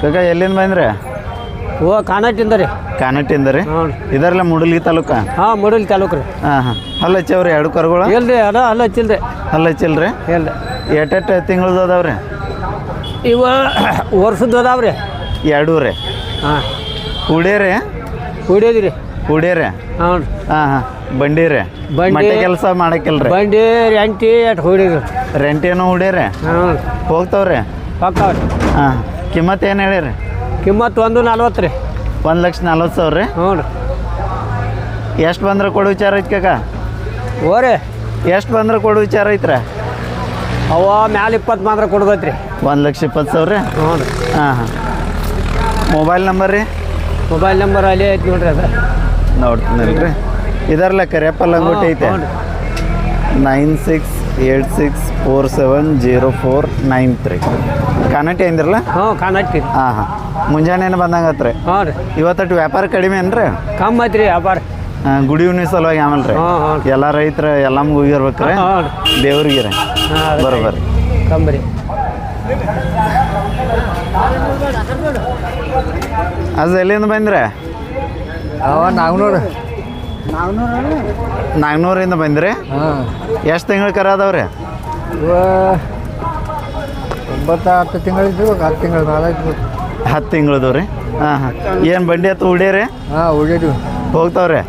ಕಾಕ ಎಲ್ಲಿಂದ ಬಂದ್ರಿ? ಓ ಕಾನಟ್ಟಿಂದ ರೀ. ಕಾನಟ್ಟಿಂದ ರೀ? ಹ್ಞೂ ಇದರಲ್ಲ ಮುಡಲಿ ತಾಲೂಕ? ಹಾಂ ಮುಡಲಿ ತಾಲೂಕು ರೀ. ಹಾಂ ಹಾಂ. ಹಲ್ಲ ಹಚ್ಚವ್ರಿ ಎರಡು ಕರುಗಳು? ಇಲ್ರಿ ಅದ ಅಲ್ಲ ಹಚ್ಚಿಲ್ರಿ. ಹಲ್ಲ ಹಚ್ಚಿಲ್ರಿ? ಇಲ್ಲ ಎಟ್ಟೆಟ್ಟು ತಿಂಗಳದ ಅದಾವ್ರಿ ಇವ ವರ್ಷದ್ದು ಅದಾವ ರೀ. ಎರಡೂ ರೀ? ಹಾಂ. ಉಡೇರಿ ಕುಡಿಯೋದು ರೀ. ಹುಡೇರಿ ಹ್ಞೂ ರೀ. ಹಾಂ ಹಾಂ. ಬಂಡಿ ರೀ? ಬಂಡಿ. ಮಟ್ಟೆ ಕೆಲಸ ಮಾಡಕ್ಕಿಲ್ರಿ? ಬಂಡಿ ಎಂಟಿ ಅಟ್ ಹೊಡಿದ್ರಿ ರೆಂಟೇನು ಹುಡೇರಿ ಹ್ಞೂ ಹೋಗ್ತಾವ್ರಿ? ಪಕ್ಕಾವ್ರಿ ಹಾಂ. ಕಿಮ್ಮತ್ ಏನು ಹೇಳಿರಿ? ಕಿಮ್ಮತ್ ಒಂದು ನಲ್ವತ್ತು ರೀ. ಒಂದು ಲಕ್ಷ ನಲ್ವತ್ತು ಸಾವಿರ ರೀ? ಹ್ಞೂ ರೀ. ಎಷ್ಟು ಬಂದ್ರೆ ಕೊಡು ವಿಚಾರ ಐತಿ ಕಾಕ? ಓ ರೀ. ಎಷ್ಟು ಬಂದ್ರೆ ಕೊಡು ವಿಚಾರ ಐತ್ರ? ಅವ ಮ್ಯಾಲೆ ಇಪ್ಪತ್ತು ಮಾತ್ರ ಕೊಡ್ಬೇಕ್ರಿ ಒಂದು ಲಕ್ಷ ಇಪ್ಪತ್ತು ಸಾವಿರ ರೀ? ಹ್ಞೂ ರೀ. ಹಾಂ ಹಾಂ. ಮೊಬೈಲ್ ನಂಬರ್ ರೀ? ಮೊಬೈಲ್ ನಂಬರ್ ಅಲ್ಲಿ ಐತಿ ನೋಡ್ರಿ ಅದ. ನೋಡ್ತೀನಿ ರೀ ಇದರ್ಲಕ್ಕ ರೀ ಅಪ್ಪ ಲಂಗೋಟಿ ಐತೆ. ರೀ. Nine six eight six four seven zero four nine three. Kanatti ಅಂದಿರಲ್ಲ? ಹ್ಞೂ ಕಾನಟ್ಟಿ. ಹಾಂ ಹಾಂ. ಮುಂಜಾನೆ ಬಂದಂಗೆ ರೀ ಹ್ಞೂ ರೀ. ಇವತ್ತಟ್ಟು ವ್ಯಾಪಾರ ಕಡಿಮೆ ಏನ್ರಿ? ಕಮ್ಮಿ ಐತ್ರಿ ವ್ಯಾಪಾರ. ಆ, ಗುಡಿ ಹುಣ್ಣಿ ಸಲುವಾಗಿ ಆಮೇಲೆ ರೀ. ಎಲ್ಲ ರೈತರ ಎಲ್ಲ ಮುಗಿರ್ಬೇಕ್ರಿ ಹ್ಞೂ ರೀ. ದೇವ್ರಿಗೆ ರೀ. ಹಾಂ ಬರೋಬ್ಬರಿ. ಕಮ್ಮಿ ರೀ. ಅದು ಎಲ್ಲಿಂದ ಬಂದ್ರೆ? ಅವ ನಾಗ್ನೂರು. ನಾಗ್ನೂರಿಂದ ಬಂದ್ರಿ? ಹಾಂ. ಎಷ್ಟು ತಿಂಗಳು ಕರ ಅದಾವ್ರಿ? ಒಂಬತ್ತು ಹತ್ತು ತಿಂಗಳಿದ್ದು ಹತ್ತು ತಿಂಗಳು ನಾಲ್ಕು ಹತ್ತು ತಿಂಗಳದು ರೀ ಹಾಂ ಹಾಂ. ಏನು ಬಂಡಿ ಹತ್ತು ಉಡೇರಿ ಹಾಂ ಉಳಿದು ಹೋಗ್ತಾವ್ರಿ?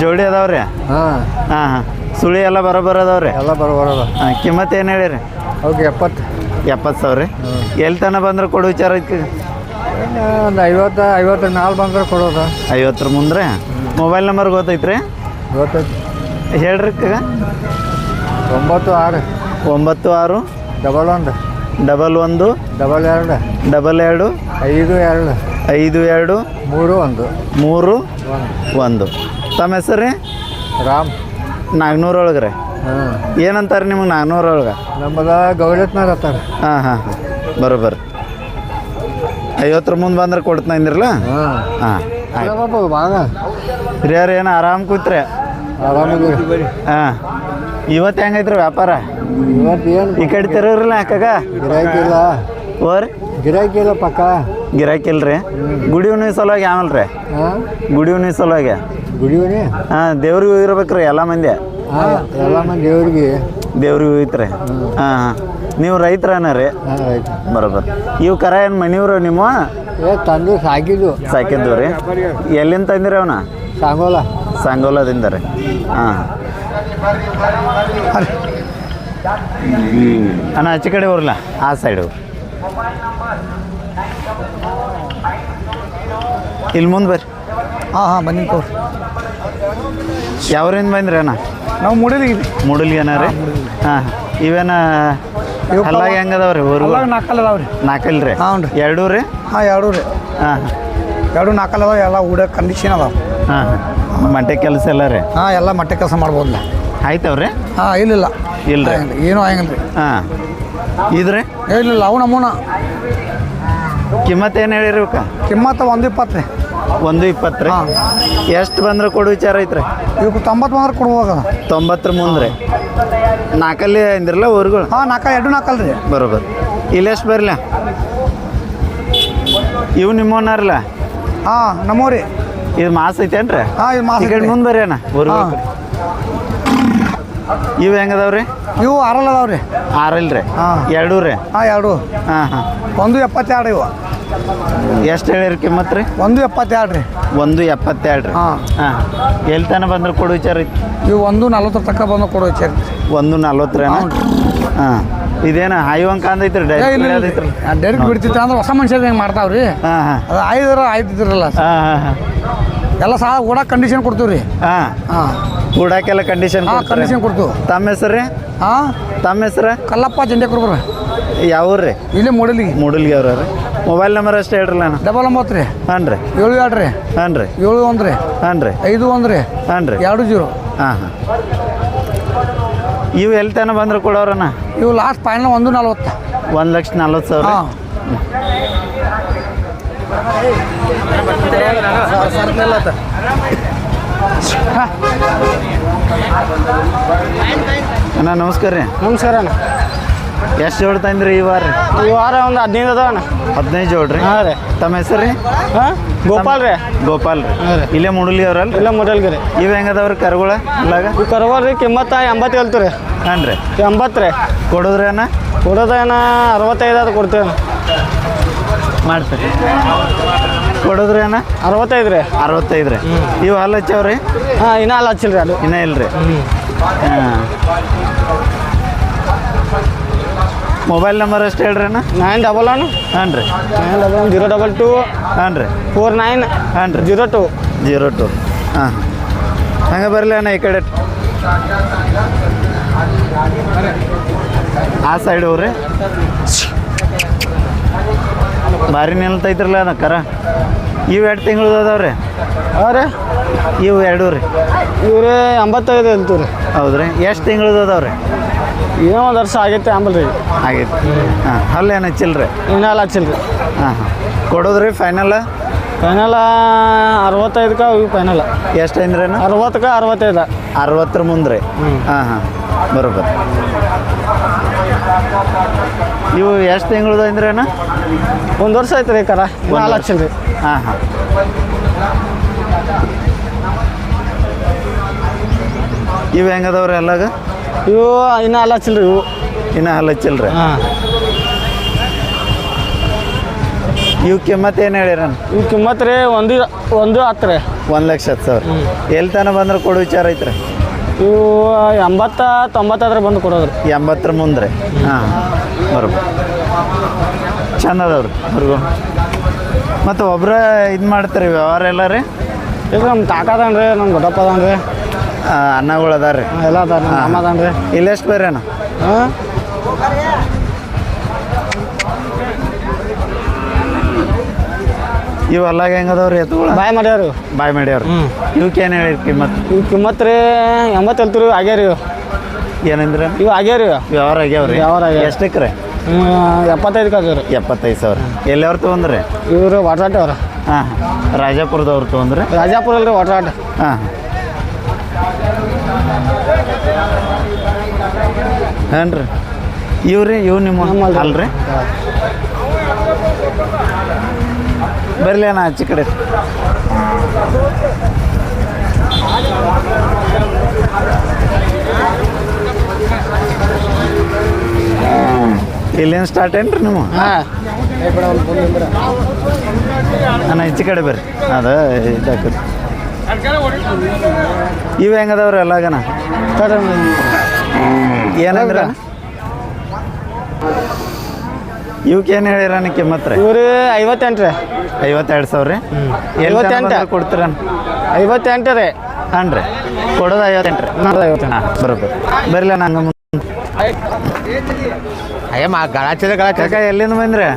ಜೋಡಿ ಅದಾವ್ರಿ? ಹಾಂ. ಹಾಂ ಹಾಂ. ಸುಳಿ ಎಲ್ಲ ಬರೋಬ್ಬರ ಅದಾವ್ರಿ? ಎಲ್ಲ ಬರೋಬರ ಹಾಂ ಕಿಮ್ಮತ್ ಏನು ಹೇಳಿರಿ? ಅವ್ಕೆ ಎಪ್ಪತ್ತು. ಎಪ್ಪತ್ತು ಸಾವಿರ ರೀ? ಎಲ್ಲಿ ತನಕ ಬಂದ್ರೆ ಕೊಡು ವಿಚಾರ ಐತಿ ಒಂದು ಐವತ್ತು ಐವತ್ತು ನಾಲ್ಕು ಬಂದ್ರೆ ಕೊಡೋದು. ಐವತ್ತರ ಮುಂದ್ರೆ? Mobile number ಗೊತ್ತೈತ್ರಿ? ಗೊತ್ತೈತಿ ಹೇಳ್ರಿ ಒಂಬತ್ತು ಆರು. ಒಂಬತ್ತು ಆರು. ಡಬಲ್ ಒಂದು. ಡಬಲ್ ಒಂದು. ಡಬಲ್ ಎರಡು. ಡಬಲ್ ಎರಡು. ಐದು ಎರಡು. ಐದು ಎರಡು. ಮೂರು ಒಂದು. ಮೂರು ಒಂದು. ತಮ್ಮ ಹೆಸರು ರೀ? ರಾಮ್. ನಾಗ್ನೂರೊಳಗೆ ರೀ. ಹಾಂ. ಏನಂತಾರೆ ನಿಮಗೆ ನಾಗ್ನೂರೊಳಗೆ? ನಮ್ಮದ ಗೌಡತ್ನಾಗ ಹತ್ತಾರ ಹಾಂ ಹಾಂ ಹಾಂ. ಬರೋಬ್ಬರ. ಐವತ್ತರ ಮುಂದೆ ಬಂದ್ರೆ ಕೊಡ್ತಾ ಅಂದಿರಲ್ಲ? ಹಾಂ. ಹಾಂ. ಹಿರಿಯರು ಏನು ಆರಾಮ್ ಕೂತ್ರೆ. ಇವತ್ ಹಾಂ. ಇವತ್ತು ಹೆಂಗೈತ್ರಿ ವ್ಯಾಪಾರ? ಈ ಕಡೆ ತಿರೋರಿಲ್ಲ ಕಾಕ ಗಿರಾಕಿಲ್ಲ ಓರ್? ಗಿರಾಕಿಲ್ಲ ಪಕ್ಕ ಗಿರಾಕಿಲ್ರಿ. ಗುಡಿ ಉಣ್ಣಿ ಸಲುವಾಗಿ ಆಮೇಲೆ ರೀ ಹಾಂ ಗುಡಿ ಉಣ್ಣಿ ಸಲುವಾಗಿ. ಗುಡಿವನಿ ಹಾಂ ದೇವ್ರಿಗೆ ಹೋಗಿರ್ಬೇಕ್ರಿ ಎಲ್ಲ ಮಂದಿ. ಎಲ್ಲ ಮಂದಿ ದೇವ್ರಿಗೆ. ದೇವ್ರಿಗೆ ಹೋಗಿತ್ರಿ. ಹಾಂ ಹಾಂ. ನೀವು ರೈತರನ ರೀ? ಬರೋಬರ್ ಇವು ಕರ ಏನು ಮನೆಯವ್ರು ನಿಮ್ಮ? ಏ ತಂದು ಸಾಕಿದ್ದು ಸಾಕಿದ್ದು ರೀ. ಎಲ್ಲಿಂದ ತಂದಿರಿ ಅವನ? ಸಾಂಗೋಲ. ಸಾಂಗೋಲದಿಂದ ರೀ. ಹಾಂ. ಅಣ್ಣ ಆಚೆ ಕಡೆ ಬರಲ್ಲ ಆ ಸೈಡ್ ಇಲ್ಲಿ ಮುಂದೆ ಬರ್ರಿ. ಹಾಂ ಹಾಂ ಬನ್ನಿ ತೋರಿ. ಯಾವ್ರಿಂದ ಬಂದ್ರಿ ಅಣ್ಣ? ನಾವು ಮುಡಿಲಿಗೆ ಮೂಡಲ್ಗಿ ಅಣ್ಣ ರೀ? ಹಾಂ ಇವೇನ ನಾಲ್ಕಲ್ಲ ಅದಾವ ರೀ ನಾಲ್ಕಲ್ ರೀ. ಹಾಂ ರೀ. ಎರಡೂ ರೀ? ಹಾಂ ಎರಡು ರೀ. ಹಾಂ. ಎರಡು ನಾಲ್ಕಲ್ಲ ಅದಾವ ಎಲ್ಲ ಊಡ ಕಂಡೀಷನ್ ಅದಾವ. ಹಾಂ ಹಾಂ. ಮಟ್ಟೆ ಕೆಲಸ ಎಲ್ಲ ರೀ? ಹಾಂ ಎಲ್ಲ ಮಟ್ಟೆ ಕೆಲಸ ಮಾಡ್ಬೋದಲ್ಲ ಆಯ್ತವ್ರಿ? ಹಾಂ ಇಲ್ಲಿಲ್ಲ. ಇಲ್ಲ ರೀ ಏನೂ ಆಗಂಗಿಲ್ಲ ರೀ ಹಾಂ. ಇದ್ರಿ? ಇಲ್ಲಿಲ್ಲ ಅವು ನಮೂನ. ಕಿಮ್ಮತ್ ಏನು ಹೇಳಿರಿ ಇವಕ್ಕ? ಕಿಮ್ಮತ್ತ ಒಂದು ಇಪ್ಪತ್ತು ರೀ. ಒಂದು ಇಪ್ಪತ್ತು ರೀ. ಹಾಂ. ಎಷ್ಟು ಬಂದ್ರೆ ಕೊಡು ವಿಚಾರ ಐತ್ರಿ? ಇವು ತೊಂಬತ್ತು ಬಂದ್ರೆ ಕೊಡುವಾಗ ತೊಂಬತ್ತರ ಮುಂದೆ ನಾಲ್ಕಲ್ಲಿ ಅಂದಿರಲ್ಲ ಊರುಗಳು? ಹಾಂ ನಾಲ್ಕ ಎರಡು ನಾಲ್ಕಲ್ಲ ರೀ. ಬರೋಬರ್. ಇಲ್ಲಿ ಎಷ್ಟು ಬರಲ? ಇವು ನಿಮ್ಮನ್ನಾರಲ್ಲ ಹಾಂ ನಮ್ಮೂರಿ. ಇದು ಮಾಸ್ ಐತೇನ್ರಿ? ಹಾಂ ಇದು ಮಾಸ ಈ ಕಡೆ ಮುಂದೆ ಬರ್ರಿ ಅಣ್ಣ ಊರುಗಳ ಹಾಂ. ಕಡೆ. ಇವು ಹೆಂಗದಾವ್ರಿ ಇವು ಆರಲ್ಲ ಅದಾವ್ರಿ. ರೀ ಆರಲ್ ರೀ ಹಾಂ. ಎರಡೂ ರೀ? ಹಾಂ ಎರಡು. ಹಾಂ ಹಾಂ. ಒಂದು ಎಪ್ಪತ್ತೆರಡು ಇವು. ಎಷ್ಟು ಹೇಳಿರಿ ಕಿಮ್ಮತ್ ರೀ? ಒಂದು ಎಪ್ಪತ್ತೆರಡು ರೀ. ಒಂದು ಎಪ್ಪತ್ತೆರಡು ರೀ? ಹಾಂ. ಹಾಂ. ಎಲ್ಲಿ ತನಕ ಬಂದ್ರೆ ಕೊಡು ವಿಚಾರ ಐತಿ? ಇವು ಒಂದು ನಲ್ವತ್ತರ ತಕ್ಕ ಬಂದು ಕೊಡು ವಿಚಾರ ಒಂದು ನಲ್ವತ್ತು ರೀ ಹಾಂ. ಇದೇನ ಹಾಯುವಂಕ ಅಂದೈತ್ರಿ ಡೈರೆಕ್ಟ್ ಐತ್ರಿ ಡೈರೆಕ್ಟ್ ಬಿಡ್ತಿತ್ತು ಅಂದ್ರೆ ಹೊಸ ಮನುಷ್ಯರು ಹೆಂಗೆ ಮಾಡ್ತಾವ್ರಿ ಹಾಂ ಹಾಂ. ಅದು ಆಯ್ದ್ರ ಆಯ್ತಿದ್ರಲ್ಲ. ಹಾಂ ಹಾಂ ಹಾಂ. ಎಲ್ಲ ಸಹ ಕೂಡ ಕಂಡೀಷನ್ ಕೊಡ್ತೀವಿ ರೀ. ಹಾಂ. ಹಾಂ. ಓಡಾಕೆಲ್ಲ ಕಂಡೀಷನ್ ಕಂಡೀಷನ್ ಕೊಡ್ತೀವಿ. ತಮ್ಮ ಹೆಸರು ರೀ? ಹಾಂ. ತಮ್ಮ ಹೆಸರು? ಕಲ್ಲಪ್ಪ ಜಂಡೆ ಕೊಡ್ಬ್ರಿ ಯಾವ ಊರು ರೀ ಇಲ್ಲೇ ಮೂಡಲಿಗೆ. ಮೂಡಲ್ಗಿ ಅವ್ರ ರೀ ಮೊಬೈಲ್ ನಂಬರ್ ಅಷ್ಟೇ ಹೇಳ್ರಲ್ಲ ಅಣ್ಣ. ಡಬಲ್ ಒಂಬತ್ತು ರೀ. ಹಾಂ ರೀ. ಏಳು ಎರಡು ರೀ. ಹಾಂ ರೀ. ಏಳು ಒಂದು ರೀ. ಹಾಂ ರೀ. ಐದು ಒಂದು ರೀ. ಹಾಂ ರೀ. ಎರಡು ಜೀರೋ. ಹಾಂ ಹಾಂ. ಇವು ಎಲ್ಲಿ ತನಕ ಬಂದ್ರೆ ಕೊಡೋರಣ್ಣ ಇವು ಲಾಸ್ಟ್ ಫೈನಲ್ ಒಂದು ನಲ್ವತ್ತು. ಒಂದು ಲಕ್ಷ ನಲ್ವತ್ತು ಸಾವಿರ ಹಾಂ. ಅಣ್ಣ ನಮಸ್ಕಾರ ರೀ. ನಮಸ್ಕಾರ ಎಷ್ಟು ಜೋಡ್ ತಂದ್ರಿ ಈ ವಾರ? ಈ ವಾರ ಒಂದು ಹದಿನೈದು ಅದಾವಣ್ಣ ಹದಿನೈದು ಜೋಡ್ರಿ? ಹಾಂ ರೀ. ತಮ್ಮ ಹೆಸರು ರೀ? ಹಾಂ? ಗೋಪಾಲ್ ರೀ. ಗೋಪಾಲ್ ರೀ. ರೀ. ಇಲ್ಲೇ ಮುಡಲಿ ಅವ್ರಲ್ಲ ಇಲ್ಲ ಮುಡಲ್ಗಿರಿ ಇವು ಹೆಂಗದವ್ರಿ ಕರುಗಳ ಅಲ್ಲಾಗ ಈ ಕರ್ವಾಲ್ ರೀ ಕಿಮ್ಮತ್ತ ಎಂಬತ್ತು ಹೇಳ್ತೀರಿ ಹಾಂ ರೀ ರೀ. ಎಂಬತ್ತು ರೀ. ಕೊಡೋದ್ರೇನ ಕೊಡೋದೇನ ಅರವತ್ತೈದು ಅದು ಕೊಡ್ತೇವೆ ಮಾಡ್ತೀರಿ. ಅಣ್ಣ? ಅರವತ್ತೈದು ರೀ. ಅರವತ್ತೈದು ರೀ. ಇವು ಹಾಲು ಹಚ್ಚವ್ರಿ? ಹಾಂ ಇನ್ನೂ ಹಾಲು ಹಚ್ಚಿಲ್ಲ ರೀ ಅದು ಇನ್ನೂ ಇಲ್ಲ ಹ್ಞೂ ಹಾಂ ಮೊಬೈಲ್ ನಂಬರ್ ಅಷ್ಟು ಹೇಳ್ರಿ ಅಣ್ಣ? ನೈನ್ ಡಬಲ್ ಒನ್ ಹಾಂ ರೀ. Nine double one zero double two ಹಾಂ ರೀ. ಫೋರ್ ನೈನ್ ಹಾಂ ರೀ. ಜೀರೋ ಟೂ ಜೀರೋ ಟು ಹಾಂ. ಹಂಗೆ ಬರಲಿ ಅಣ್ಣ ಈ ಕಡೆ. ಆ ಸೈಡ್ ಹೋಗ್ರಿ. ಭಾರಿ ನಿಲ್ತೈತ್ರಲ್ಲ ಅದ ಕರ. ಇವು ಎರಡು ತಿಂಗಳು ಅದಾವ್ರಿ ಹಾಂ ರೀ. ಇವು ಎರಡು ರೀ. ಇವ್ರೆ ಎಂಬತ್ತೈದು ಹೇಳ್ತೀವಿ ರೀ ಹೌದ್ರಿ. ಎಷ್ಟು ತಿಂಗಳು ಅದಾವ್ರಿ ಏನೋ ಒಂದು ವರ್ಷ ಆಗೈತೆ ಆಂಬಲ್ ರೀ ಆಗೈತೆ. ಹಾಂ ಅಲ್ಲೇನು ಹಚ್ಚಿಲ್ರಿ? ಇನ್ನೆಲ್ಲ ರೀ ಹಾಂ ಹಾಂ. ಕೊಡೋದ್ರಿ ಫೈನಲ್ ಫೈನಲ್ ಅರವತ್ತೈದಕ್ಕೆ ಇವು ಫೈನಲ್ ಎಷ್ಟು ಅಂದ್ರೆ ಅರವತ್ತಕ್ಕೆ ಅರವತ್ತೈದು. ಅರವತ್ತರ ಮುಂದ್ರಿ? ರೀ ಹಾಂ ಹಾಂ. ಬರೋಬರ್ ಇವು ಎಷ್ಟು ತಿಂಗಳದ ಅಂದ್ರೇನ ಒಂದು ವರ್ಷ ಆಯ್ತು ರೀ ಕರ. ಹಾಲು ಹಚ್ಚಿಲ್ಲ ರೀ ಹಾಂ ಹಾಂ. ಇವು ಹೆಂಗದವ್ರಿ ಎಲ್ಲಾಗ ಇವು ಇನ್ನೂ ಅಲ್ಲ ಇವು. ಇನ್ನು ಹಲ್ಲ ಹಚ್ಚಿಲ್ರಿ ಹಾಂ. ಇವು ಕಿಮ್ಮತ್ ಏನು ಹೇಳಿರನ್? ಇವು ಕಿಮ್ಮತ್ ರೀ ಒಂದು ಒಂದು ಹತ್ತು ರೀ. ಒಂದು ಲಕ್ಷ ಹತ್ತು ಸಾವಿರ. ಎಲ್ಲಿ ತನಕ ಬಂದ್ರೆ ಕೊಡು ವಿಚಾರ ಐತ್ರಿ? ಇವು ಎಂಬತ್ತ ತೊಂಬತ್ತಾದ್ರೆ ಬಂದು ಕೊಡೋದು ರೀ. ಎಂಬತ್ತರ ಮುಂದ್ರೆ ಹಾಂ ಬರೋಬ್ಬರ ಚಂದ ಅದಾವ್ರಿ ಅವ್ರಿಗೂ. ಮತ್ತು ಒಬ್ಬರೇ ಇದು ಮಾಡ್ತಾರೆ ವ್ಯವಹಾರ ಎಲ್ಲ ರೀ? ಇದು ನಮ್ಮ ಕಾಕ ಅದಾನ ರೀ ನಮ್ಮ ದೊಡ್ಡಪ್ಪ ಅದಾನ ರೀ ಅನ್ನಗಳು ಅದಾರ ರೀ ಎಲ್ಲ ಮಾಮ ಅದಾನ ರೀ. ಇಲ್ಲೆಷ್ಟು ಬೇರೆ ಅಣ್ಣ? ಹಾಂ? ಇವು ಅಲ್ಲಾಗ ಹೆಂಗದವ್ರಿ ಎತ್ತುಗಳು? ಬಾಯ್ ಮಾಡ್ಯಾರು ಬಾಯ್ ಮಾಡ್ಯಾವ್ರಿ. ಹ್ಮ್. ಇವಕ್ಕೆ ಏನು ಹೇಳಿರಿ ಕಿಮ್ಮತ್? ಇವು ಕಿಮ್ಮತ್ ರೀ ಎಂಬತ್ತು ಹೇಳ್ತಿರು ಆಗ್ಯಾರಿ ಏನಂದ್ರೆ? ಇವು ಆಗ್ಯಾರಿ ವ್ಯವಹಾರ ಆಗ್ಯಾವ್ರಿ ವ್ಯವಹಾರ ಆಗ್ಯಾವ. ಎಷ್ಟಕ್ಕೆ ರೀ ಎಪ್ಪತ್ತೈದು ಆಗ್ಯಾರ ಎಪ್ಪತ್ತೈದು ಸಾವಿರ. ಎಲ್ಲಿಯವ್ರು ತೊಗೊಂಡ್ರಿ? ಇವರು ಅವ್ರ. ಹಾಂ ರಾಜಾಪುರದವ್ರು ತೊಗೊಂಡ್ರಿ? ರಾಜಾಪುರ ಅಲ್ರಿ ವಾಟ್ರಾಟ್ ಹಾಂ. ಹಾಂ ರೀ ಇವ್ರಿ ಇವು ನಿಮ್ಮ. ಅಲ್ರಿ? ಬರಲಿ ಅಣ್ಣ ಆಚೆ ಕಡೆ. ಇಲ್ಲೇನು ಸ್ಟಾರ್ಟ್ ಏನ್ರಿ ನೀವು? ಹಾಂ. ಅಣ್ಣ ಹೆಚ್ಚು ಕಡೆ ಬರ್ರಿ. ಅದ ಇದಾಕತ್ ಇವು ಹೆಂಗದವ್ರಿ ಎಲ್ಲಾಗನ ಏನಂದ್ರ? ಇವಕ್ಕೆ ಏನು ಹೇಳಿರಣ್ಣ ಕಿಮ್ಮತ್ ರೀ ಇವ್ರಿ ಐವತ್ತೆಂಟು ರೀ ಐವತ್ತೆರಡು ಸಾವಿರ ರೀ? ಐವತ್ತೆಂಟ. ಕೊಡ್ತೀರ? ಐವತ್ತೆಂಟು ರೀ. ಹಾಂ ರೀ ಕೊಡೋದು ಐವತ್ತೆಂಟು ರೀ ನೋಡ್ರಿ ಐವತ್ತೆಂಟು. ಹಾಂ ಬರೋಬ್ಬರ. ಬರಲಿ ನಂಗೆ ಮುಂದೆ. ಅಯ್ಯ ಮಾ ಗಡಾಚೆ ಎಲ್ಲಿಂದ ಬಂದ್ರಿ?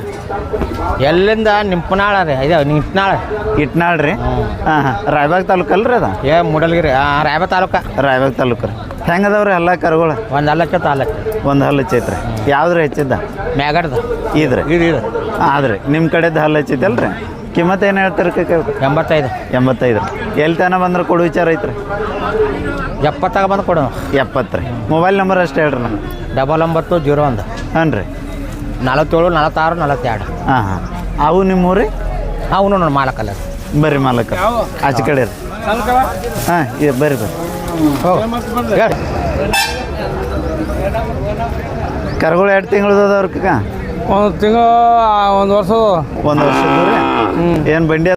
ಎಲ್ಲಿಂದ? ನಿಂಪನಾಳ ರೀ. ಇದು ನಿಂಪನಾಳ. ಇಟ್ನಾಳ್ ರೀ? ಹಾಂ ಹಾಂ. ರಾಯಬಾಗ್ ತಾಲೂಕಲ್ರಿ ಅದ? ಏ ಮೂಡಲ್ಗಿರಿ. ಆ ರಾಯಬಾಗ್ ತಾಲೂಕ. ರಾಯಬಾಗ್ ತಾಲೂಕು ರೀ. ಹೆಂಗದವ್ರಿ ಎಲ್ಲ ಕರುಗಳು? ಒಂದು ಅಲ್ಲಕ್ಕ ತಾಲೂಕ ಒಂದು ಹಲ್ಲು ಹಚ್ಚೈತ್ರಿ. ಯಾವ್ದ್ರ ಹೆಚ್ಚಿದ್ದ? ಮ್ಯಾಗಡ್ದ. ಇದ್ರಿ? ಇದು ಇದು. ಆದ್ರಿ. ನಿಮ್ಮ ಕಡೆದು ಹಲ್ಲು ಹೆಚ್ಚಿದ್ದಲ್ರಿ ಕಿಮ್ಮತ್ ಏನು ಹೇಳ್ತಾರೆ ಎಂಬತ್ತೈದು. ಎಂಬತ್ತೈದು. ರೀ ಎಲ್ಲಿ ತನಕ ಬಂದ್ರೆ ಕೊಡು ವಿಚಾರ ಐತ್ರಿ? ಎಪ್ಪತ್ತಾಗ ಬಂದು ಕೊಡು. ಎಪ್ಪತ್ತು ರೀ ಮೊಬೈಲ್ ನಂಬರ್ ಅಷ್ಟೇ ಹೇಳ್ರಿ ನಾನು ಡಬಲ್ ಒಂಬತ್ತು ಜೀರೋ ಒಂದು. ಹಾಂ ರೀ ನಲವತ್ತೇಳು ನಲವತ್ತಾರು ನಲವತ್ತೆರಡು. ಹಾಂ ಹಾಂ. ಅವು ನಿಮ್ಮೂರಿ? ಅವನು ನೋಡಿ ಮಾಲಕಲ್ಲ. ಬರ್ರಿ ಮಾಲಕ. ಆಚೆ ಕಡೆ ರೀ ಹಾಂ ಬರ್ರಿ ಬರ್ರಿ. ಕರ್ಗಳು ಎರಡು ತಿಂಗಳು ಅದಾವ್ರಿ ಒಂದು ತಿಂಗಳು ಒಂದು ವರ್ಷ ಒಂದು ವರ್ಷ ಏನು ಬಂಡಿ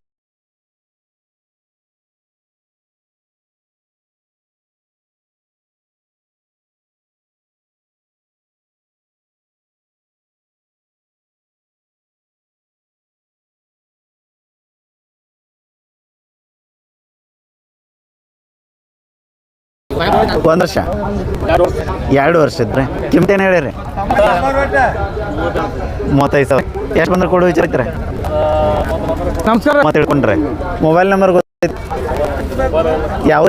ಒಂದು ವರ್ಷ. ಎರಡು ವರ್ಷ ಇದ್ರೆ. ಕಿಮ್ಮತ್ ಏನು ಹೇಳಿರಿ? ಮೂವತ್ತೈದು ಸಾವಿರ. ಎಷ್ಟು ಬಂದ್ರೆ ಕೊಡು ವಿಚಾರ ನಮಸ್ಕಾರ. ಮತ್ತೆ ತಿಳ್ಕೊಂಡ್ರೆ ಮೊಬೈಲ್ ನಂಬರ್ ಗೊತ್ತೈತಿ. ಯಾವ